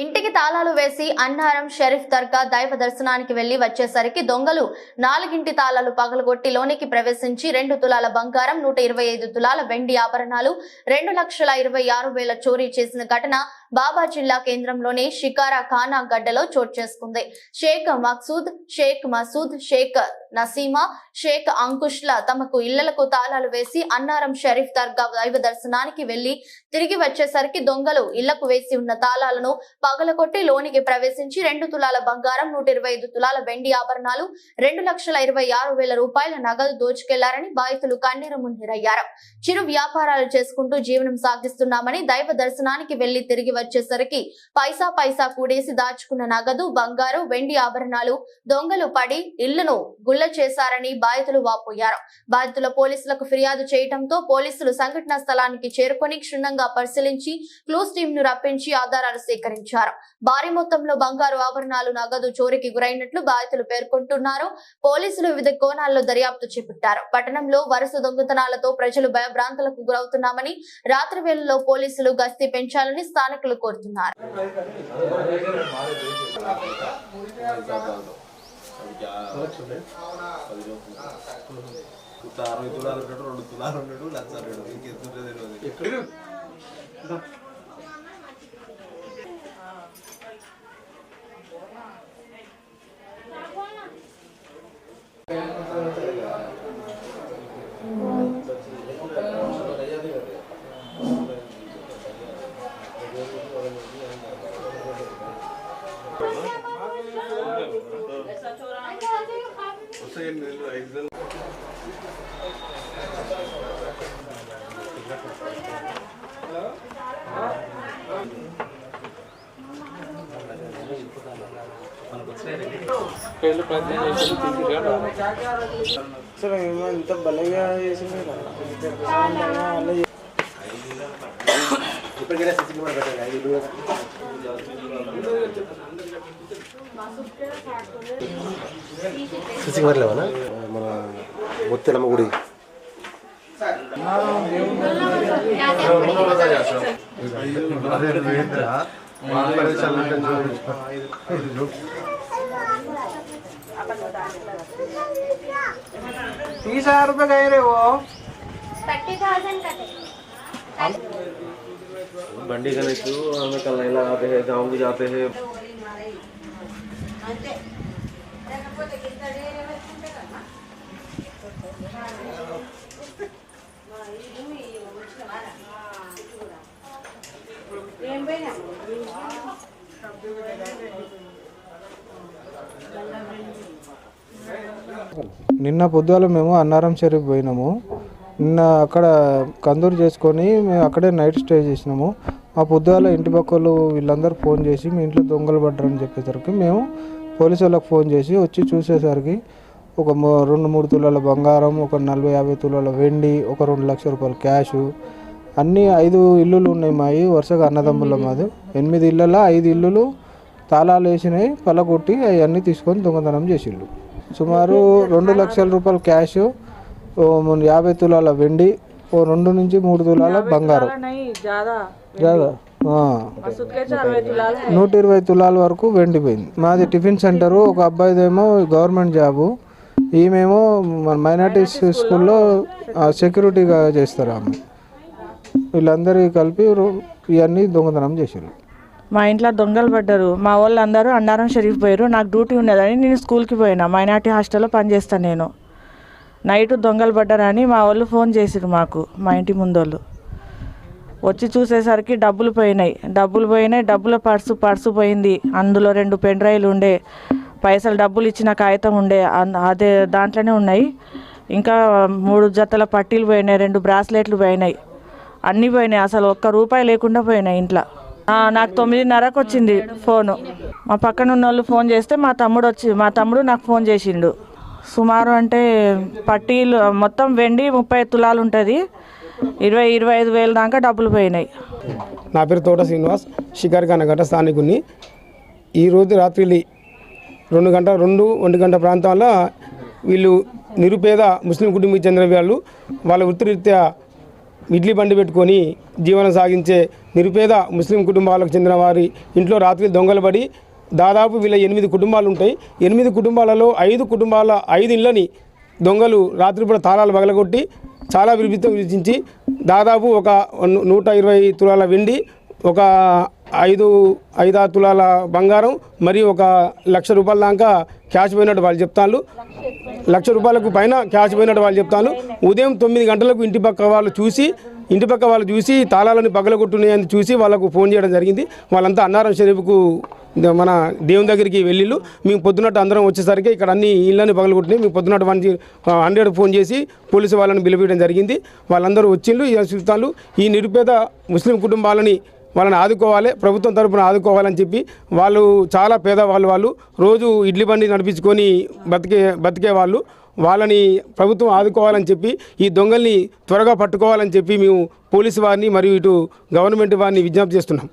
ఇంటికి తాళాలు వేసి అన్నారం షరీఫ్ దర్గా దైవ దర్శనానికి వెళ్ళి వచ్చేసరికి దొంగలు నాలుగింటి తాళాలు పగలగొట్టి లోనికి ప్రవేశించి రెండు తులాల బంగారం నూట ఇరవై ఐదు తులాల వెండి ఆభరణాలు రెండు లక్షల ఇరవై ఆరు వేల చోరీ చేసిన ఘటన బాబా జిల్లా కేంద్రంలోని షికారా ఖానా గడ్డలో చోటు చేసుకుంది. షేక్ మక్సూద్ షేక్ మసూద్ షేక్ నసీమా షేక్ అంకుష్ల తమకు ఇళ్ళకు తాళాలు వేసి అన్నారం షరీఫ్ దర్గా దైవ దర్శనానికి వెళ్ళి తిరిగి వచ్చేసరికి దొంగలు ఇళ్ళకు వేసి ఉన్న తాళాలను పగలకొట్టి లోనికి ప్రవేశించి రెండు తులాల బంగారం నూట ఇరవై ఐదు తులాల వెండి ఆభరణాలు రెండు లక్షల ఇరవై ఆరు వేల రూపాయల నగదు దోచుకెళ్ళారని బాధితులు కన్నీరు మున్నీరయ్యారు. చిరు వ్యాపారాలు చేసుకుంటూ జీవనం సాగిస్తున్నామని దైవ దర్శనానికి వెళ్ళి తిరిగి వచ్చేసరికి పైసా పైసా కూడేసి దాచుకున్న నగదు బంగారు వెండి ఆభరణాలు దొంగలు పడి ఇళ్ళను గుల్ల చేశారని బాధితులు వాపోయారు. బాధితుల పోలీసులకు ఫిర్యాదు చేయడంతో పోలీసులు సంఘటనా స్థలానికి చేరుకొని క్షుణ్ణంగా పరిశీలించి క్లూస్ టీమ్ను రప్పించి ఆధారాలు సేకరించారు. భారీ మొత్తంలో బంగారు ఆభరణాలు నగదు చోరీకి గురైనట్లు బాధితులు పేర్కొంటున్నారు. పోలీసులు వివిధ కోణాల్లో దర్యాప్తు చేపట్టారు. పట్టణంలో వరుస దొంగతనాలతో ప్రజలు భయభ్రాంతులకు గురవుతున్నామని రాత్రి వేళల్లో పోలీసులు గస్తీ పెంచాలని స్థానికులు కోరుతున్నారు. అరవై తులాలు రెండు తులాలు ఉన్నాడు లక్ష ఉన్నాడు ఇంకెంత తెలియదు అసలు ఏమో ఇంత బలంగా చేసింది ఇప్పటికైనా సిసి కూడా పెట్టాలి ఐదు. సిసి కెమెరా లేవనా మన ముత్యాలమ్మ గుడి तीस हजार रुपये गए रे वो बंडी गणेश हमें कल नहीं लगाते हैं అంతే. లేకపోతే ఇంత వేరే నిన్న పొద్దుగాల మేము అన్నారం చెరువు పోయినాము. నిన్న అక్కడ కందూరు చేసుకొని మేము అక్కడే నైట్ స్టే చేసినాము. మా పొద్దుగాల ఇంటి పక్కలు వీళ్ళందరూ ఫోన్ చేసి మీ ఇంట్లో దొంగలు పడ్డారని చెప్పేసరికి మేము పోలీసు వాళ్ళకి ఫోన్ చేసి వచ్చి చూసేసరికి ఒక రెండు మూడు తులాల బంగారం ఒక నలభై యాభై తులాల వెండి ఒక రెండు లక్షల రూపాయల క్యాష్ అన్నీ ఐదు ఇల్లులు ఉన్నాయి మావి వరుసగా అన్నదమ్ముల మాది. ఎనిమిది ఇళ్ళలో ఐదు ఇల్లులు తాళాలు వేసినాయి పలగొట్టి అవన్నీ తీసుకొని దొంగతనం చేసిళ్ళు. సుమారు రెండు లక్షల రూపాయల క్యాష్ యాభై తులాల వెండి ఓ రెండు నుంచి మూడు తులాల బంగారం. నూట ఇరవై తులాల వరకు వెండిపోయింది మాది టిఫిన్ సెంటర్ ఒక అబ్బాయిదేమో గవర్నమెంట్ జాబు. ఈమెమో మన మైనార్టీస్ స్కూల్లో సెక్యూరిటీగా చేస్తారు ఆమె. వీళ్ళందరూ కలిపి ఇవన్నీ దొంగతనం చేశారు మా ఇంట్లో దొంగలు పడ్డారు. మా వాళ్ళు అందరూ అన్నారం షరీఫ్ పోయారు నాకు డ్యూటీ ఉండేదని నేను స్కూల్కి పోయినా. మైనార్టీ హాస్టల్లో పనిచేస్తాను నేను. నైట్ దొంగలు పడ్డారని మా వాళ్ళు ఫోన్ చేసిరు మాకు మా ఇంటి ముందోళ్ళు. వచ్చి చూసేసరికి డబ్బులు పోయినాయి. డబ్బులు పోయినాయి డబ్బుల పర్సు పర్సు పోయింది. అందులో రెండు పెన్డ్రైవ్లు ఉండే పైసలు డబ్బులు ఇచ్చిన కాగితం ఉండే అన్- అదే దాంట్లోనే ఉన్నాయి. ఇంకా మూడు జతల పట్టీలు పోయినాయి రెండు బ్రాస్లెట్లు పోయినాయి. అన్నీ పోయినాయి అసలు ఒక్క రూపాయి లేకుండా పోయినాయి ఇంట్లో. నాకు తొమ్మిదిన్నరకు వచ్చింది ఫోను. మా పక్కన ఉన్న వాళ్ళు ఫోన్ చేస్తే మా తమ్ముడు వచ్చి మా తమ్ముడు నాకు ఫోన్ చేసిండు. సుమారు అంటే పట్టీలు మొత్తం వెండి ముప్పై తులాలు ఉంటుంది. ఇరవై ఇరవై ఐదు వేల దాకా డబ్బులు పోయినాయి. నా పేరు తోట శ్రీనివాస్ షికార్ కనగట స్థానికుని. ఈరోజు రాత్రి రెండు గంట రెండు ఒంటి గంట ప్రాంతాల్లో వీళ్ళు నిరుపేద ముస్లిం కుటుంబం చెందిన వాళ్ళు వాళ్ళ వృత్తిరీత్యా ఇడ్లీ బండి పెట్టుకొని జీవనం సాగించే నిరుపేద ముస్లిం కుటుంబాలకు చెందిన వారి ఇంట్లో రాత్రి దొంగలు పడి దాదాపు వీళ్ళ ఎనిమిది కుటుంబాలు ఉంటాయి ఎనిమిది కుటుంబాలలో ఐదు కుటుంబాల ఐదు ఇళ్ళని దొంగలు రాత్రిపూట తాళాలు పగలగొట్టి చాలా విరిపితం విభజించి దాదాపు ఒక నూట ఇరవై తులాల వెండి ఒక ఐదు ఐదారు తులాల బంగారం మరియు ఒక లక్ష రూపాయల దాకా క్యాష్ పోయినట్టు వాళ్ళు చెప్తాను లక్ష రూపాయలకు పైన క్యాష్ పోయినట్టు వాళ్ళు చెప్తాను ఉదయం తొమ్మిది గంటలకు ఇంటి పక్క వాళ్ళు చూసి ఇంటి పక్క వాళ్ళు చూసి తాళాలని పగలగొట్టున్నాయని చూసి వాళ్ళకు ఫోన్ చేయడం జరిగింది. వాళ్ళంతా అన్నారం షరీఫ్కు మన దేవుని దగ్గరికి వెళ్ళిళ్ళు. మేము పొద్దున్నట్టు అందరం వచ్చేసరికి ఇక్కడ అన్ని ఇళ్ళని పగలగొట్టినాయి మేము పొద్దున్నట్టు వన్ హండ్రెడ్ ఫోన్ చేసి పోలీసు వాళ్ళని పిలిపించడం జరిగింది. వాళ్ళందరూ వచ్చిండ్రు ఈ చూస్తాను ఈ నిరుపేద ముస్లిం కుటుంబాలని వాళ్ళని ఆదుకోవాలి. ప్రభుత్వం తరఫున ఆదుకోవాలని చెప్పి వాళ్ళు చాలా పేదవాళ్ళు వాళ్ళు. రోజు ఇడ్లీ బండి నడిపించుకొని బతికే బతికే వాళ్ళు వాళ్ళని ప్రభుత్వం ఆదుకోవాలని చెప్పి ఈ దొంగల్ని త్వరగా పట్టుకోవాలని చెప్పి మేము పోలీసు వారిని మరియు ఇటు గవర్నమెంట్ వారిని విజ్ఞప్తి చేస్తున్నాం.